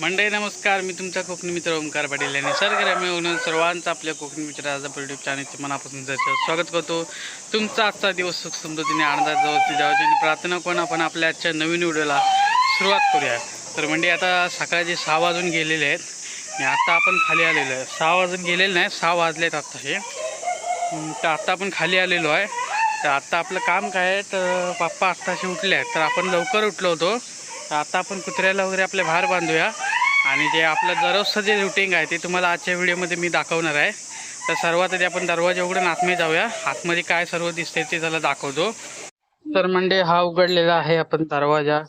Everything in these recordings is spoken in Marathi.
मंडळी नमस्कार. मी तुमचा कोकणी मित्र ओंकार पाटील आणि सरगरम्य म्हणून सर्वांचं आपल्या कोकणी मित्र आज युट्यूब चॅनलचे मनापासून जर स्वागत करतो. तुमचा आजचा दिवस सुख समृद्धीने आनंदात जावं जावं आणि प्रार्थना करून आपण आपल्या आजच्या नवीन व्हिडिओला सुरुवात करूया तर मंडळी आता सकाळचे सहा वाजून गेलेले आहेत आणि आत्ता आपण खाली आलेलो आहे. सहा वाजून गेलेले नाही सहा वाजले आहेत आत्ता हे तर आत्ता आपण खाली आलेलो आहे. तर आत्ता आपलं काम काय आहे? तर पप्पा आत्ताशी उठले आहेत. तर आपण लवकर उठलो होतो. तर आता आपण कुत्र्याला वगैरे आपल्या बाहेर बांधूया. आणि जे आपलं दररोजचं जे रुटीन आहे ते तुम्हाला आजच्या व्हिडिओमध्ये मी दाखवणार आहे. तर सर्वात आधी आपण दरवाजा उघडून आतमध्ये जाऊया. आतमध्ये काय सर्व दिसते ते त्याला दाखवतो. तर म्हणजे हा उघडलेला आहे आपण दरवाजा.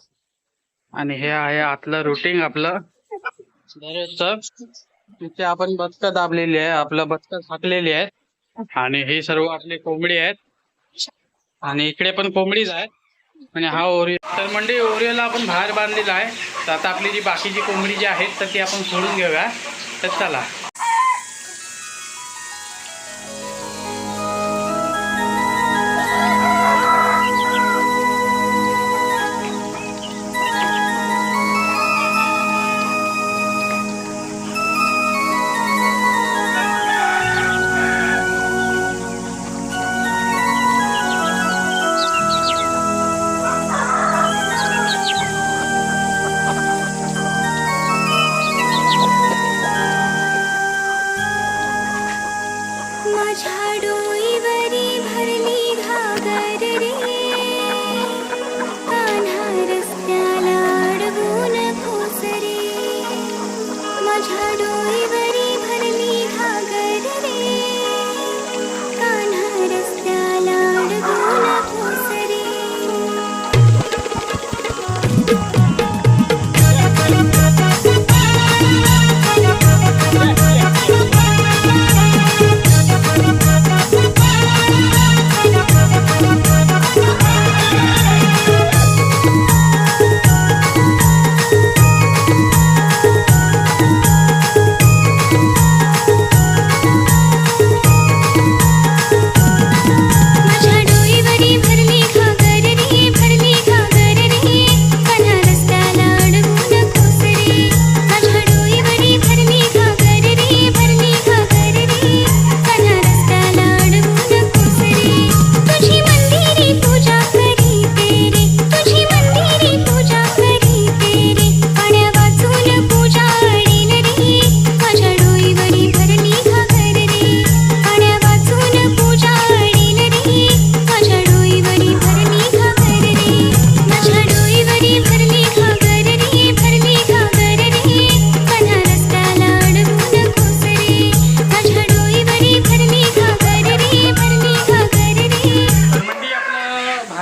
आणि हे आहे आतलं रुटीन आपलं. दररोजचं. तिथे आपण बदक दाबलेली आहे आपलं बदक झाकलेली आहे. आणि हे सर्व आपले कोंबडी आहेत. आणि इकडे पण कोंबडीच आहे आणि हा ओरिओ तर म्हणजे ओरिओला आपण बाहेर बांधलेला आहे. तर आता आपली जी बाकीची कोंबडी जी आहेत तर ती आपण सोडून घेऊया. तर चला.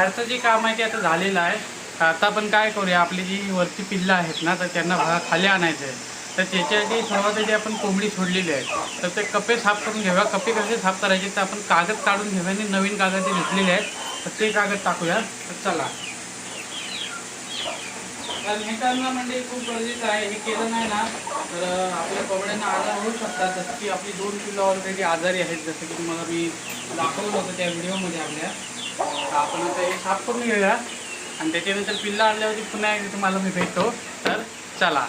आपलं जे काम आहे ते आता झालेलं आहे. आता आपण काय करूया आपली जी वरती पिल्लं आहेत ना तर त्यांना भा- खाली आणायचं आहे. तर त्याच्यासाठी सर्वात आपण कोंबडी सोडलेली आहे. तर ते कपे साफ करून घेऊया कपे कसे साफ करायचे तर आपण कागद काढून घेऊया आणि नवीन कागद जे घेतलेले आहेत. तर ते कागद टाकूया. तर चला. कारण हे करणं म्हणजे खूप गरजेचं आहे. हे केलं नाही ना तर आपल्या कोंबड्यांना आजार होऊ शकतात. जसं की आपली दोन किलो ऑलरेडी आजारी आहेत. जसं की तुम्हाला मी दाखवलं होतं त्या व्हिडिओमध्ये आपल्या. तर आपण आता हे साफ करून घेऊया. आणि त्याच्यानंतर पिल्ला आणल्यावरती पुन्हा एकदा तुम्हाला मी भेटतो. तर चला.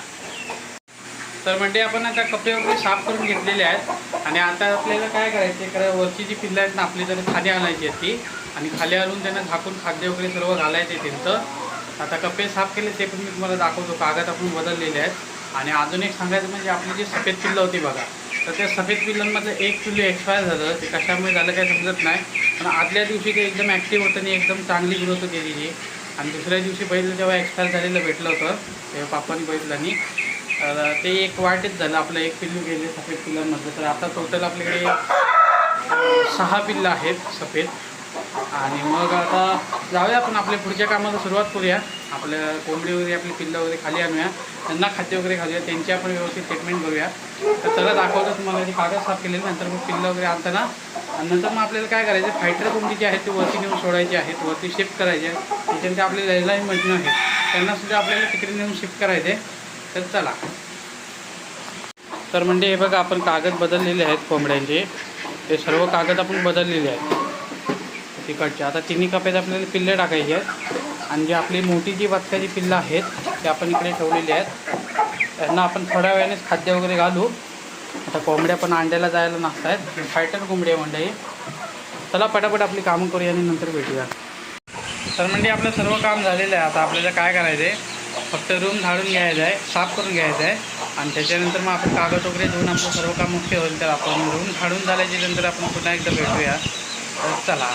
तर म्हणजे आपण आता कपडे वगैरे साफ करून घेतलेले आहेत. आणि आता आपल्याला काय करायचं कारण वरची जी पिल्लं आहेत ना आपली तर खाली आणायची आहेत ती. आणि खाली आणून त्यांना झाकून खाद्य वगैरे सर्व घालायचे त्यांचं. आता कपडे साफ केले ते पण मी तुम्हाला दाखवतो. कागद आपण बदललेले आहेत. आणि अजून एक सांगायचं म्हणजे आपली जी सफेद पिल्लं होती बघा. तर त्या सफेद पिल्लांमधलं एक पिल्लू एक्सपायर झालं. ते कशामुळे झालं काही समजत नाही. पण आदल्या दिवशी ते एकदम ॲक्टिव्ह होतं आणि एकदम चांगली ग्रोथ केलेली आणि दुसऱ्या दिवशी पहिलं जेव्हा एक्सपायर झालेलं भेटलं होतं तेव्हा पापानी बघितलं तर ते एक वाईटच झालं. आपलं एक पिल्लू गेले सफेद पिल्लांमधलं तर आता टोटल आपल्याकडे सहा पिल्लं आहेत सफेद. आणि मग आता जाऊया आपण आपल्या पुढच्या कामाला सुरुवात करूया. आपल्या कोंबडी वगैरे आपली पिल्लं वगैरे खाली आणूया. त्यांना खाद्य वगैरे खाऊया त्यांची आपण व्यवस्थित ट्रीटमेंट करूया तर त्याला दाखवतो तुम्हाला ती कागद साफ केलेली. नंतर मग पिल्लं वगैरे आणताना आणि नंतर मग आपल्याला काय करायचं? फायटर कोंबडी जी आहेत ती वरती नेऊन सोडायची आहेत वरती शिफ्ट करायचे त्याच्यानंतर आपले लैलाही मजनू आहेत त्यांना सुद्धा आपल्याला तिकडे नेऊन शिफ्ट करायचे तर चला. तर म्हणजे हे बघा आपण कागद बदललेले आहेत कोंबड्यांचे. ते सर्व कागद आपण बदललेले आहेत. तिकडचे आता तिन्ही कप्यात आपल्याला पिल्ले टाकायची आहेत. आणि जी आपली मोठी जी बदकाची पिल्लं आहेत ती आपण इकडे ठेवलेली आहेत. त्यांना आपण थोड्या वेळानेच खाद्य वगैरे घालू. आता कोंबड्या पण अंड्याला जायला नसत आहेत. फायटर कोंबडी आहे चला पटापट आपली कामं करूया आणि नंतर भेटूया. तर म्हणजे आपलं सर्व काम झालेलं आहे. आता आपल्याला काय करायचं आहे फक्त रूम झाडून घ्यायचं आहे साफ करून घ्यायचं आहे. आणि त्याच्यानंतर मग आपण कागद वगैरे धुवून आपलं सर्व काम मुख्य होईल तर आपण रूम झाडून झाल्याच्यानंतर आपण पुन्हा एकदा भेटूया. तर चला.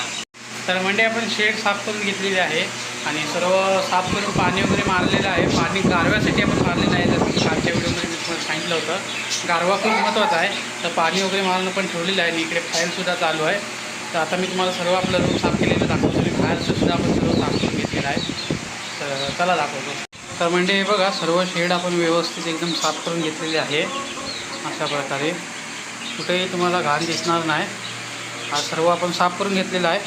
तर म्हणजे आपण शेड साफ करून घेतलेली आहे आणि सर्व साफ करून पाणी वगैरे मारलेलं आहे. पाणी गारव्यासाठी आपण मारलेलं आहे. जसं की कालच्या व्हिडिओमध्ये मी तुम्हाला सांगितलं होतं. गारवा खूप महत्त्वाचा आहे. तर पाणी वगैरे मारणं पण ठेवलेलं आहे आणि इकडे फाईलसुद्धा चालू आहे. तर आता मी तुम्हाला सर्व आपलं रूम साफ केलेलं दाखवतो. मी बाहेरचं आपण सर्व साफ करून घेतलेलं आहे. तर चला दाखवतो. तर म्हणजे हे बघा सर्व शेड आपण व्यवस्थित एकदम साफ करून घेतलेले आहे. अशा प्रकारे. कुठेही तुम्हाला घाण दिसणार नाही. हा सर्व आपण साफ करून घेतलेला आहे.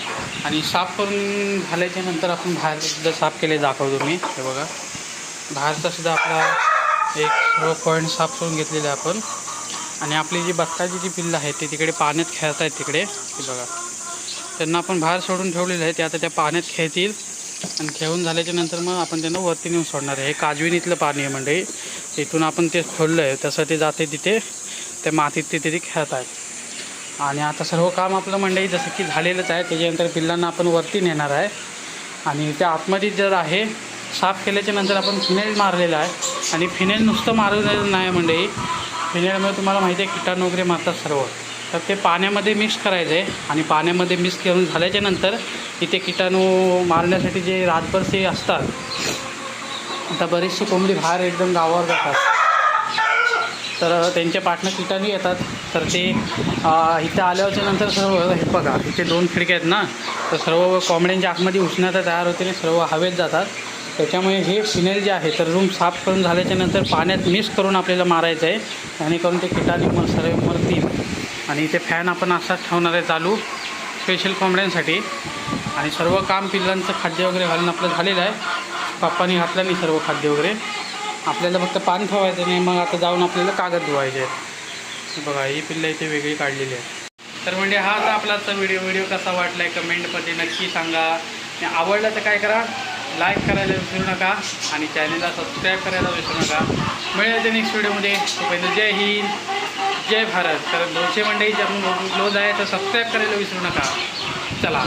आणि साफ करून झाल्याच्यानंतर आपण बाहेरसुद्धा साफ केले दाखवतो मी. हे बघा. बाहेरचा सुद्धा आपला एक सर्व पॉईंट साफ करून घेतलेला आहे आपण. आणि आपली जी बत्ताची जी पिल्लं आहेत ते तिकडे पाण्यात खेळत आहेत तिकडे. हे बघा. त्यांना आपण बाहेर सोडून ठेवलेलं आहे. ते आता त्या पाण्यात खेळतील. आणि खेळून झाल्याच्यानंतर मग आपण त्यांना वरती नेऊन सोडणार आहे. हे काजवीनीतलं पाणी आहे मंडळी. इथून आपण ते खोललं आहे. तसं ते जाते तिथे. त्या मातीत ते तिथे खेळत आहेत आणि आता सर्व काम आपलं मंडळी जसं की झालेलंच आहे त्याच्यानंतर पिल्लांना आपण वरती नेणार आहे. आणि त्या आतमध्ये जर आहे साफ केल्याच्यानंतर आपण फिनेल मारलेलं आहे. आणि फिनेल नुसतं मारलेलं नाही मंडळी. फिनेलमध्ये तुम्हाला माहिती आहे किटाणू वगैरे मारतात सर्व. तर ते पाण्यामध्ये मिक्स करायचं आहे आणि पाण्यामध्ये मिक्स करून झाल्याच्यानंतर इथे किटाणू मारण्यासाठी जे रातभरचे असतात आता बरीचशी कोंबडी बाहेर एकदम गावावर जातात. तर त्यांच्या पार्टनर किटाणू येतात. तर ते इथं आल्याच्यानंतर सर्व हे बघा इथे दोन खिडक्या आहेत ना? तर सर्व कोंबड्यांच्या आतमध्ये उष्णता तयार होते आणि सर्व हवेत जातात. त्याच्यामुळे हे फिनेल जे आहे तर रूम साफ करून झाल्याच्यानंतर पाण्यात मिक्स करून आपल्याला मारायचं आहे. जेणेकरून ते किटाणी मर सर्व मरतील. आणि इथे फॅन आपण असाच ठेवणार आहे चालू स्पेशल कोंबड्यांसाठी. आणि सर्व काम पिल्लांचं खाद्य वगैरे घालून आपलं झालेलं आहे. पप्पानी घातलं नाही सर्व खाद्य वगैरे. आपल्याला फक्त पान ठेवायचं नाही मग आता जाऊन आपल्याला कागद धुवायचे आहेत. बघा ही पिल्लं इथे वेगळी काढलेली आहे तर म्हणजे हा आता आपला आजचा व्हिडिओ व्हिडिओ कसा वाटला आहे कमेंटमध्ये नक्की सांगा. आणि आवडलं तर काय करा? लाईक करायला विसरू नका आणि चॅनलला सबस्क्राईब करायला विसरू नका. मिळेल ते नेक्स्ट व्हिडिओमध्ये तोपर्यंत जय हिंद जय भारत. तर दोनशे मंडळी जे आपण क्लोज आहे तर सबस्क्राईब करायला विसरू नका. चला.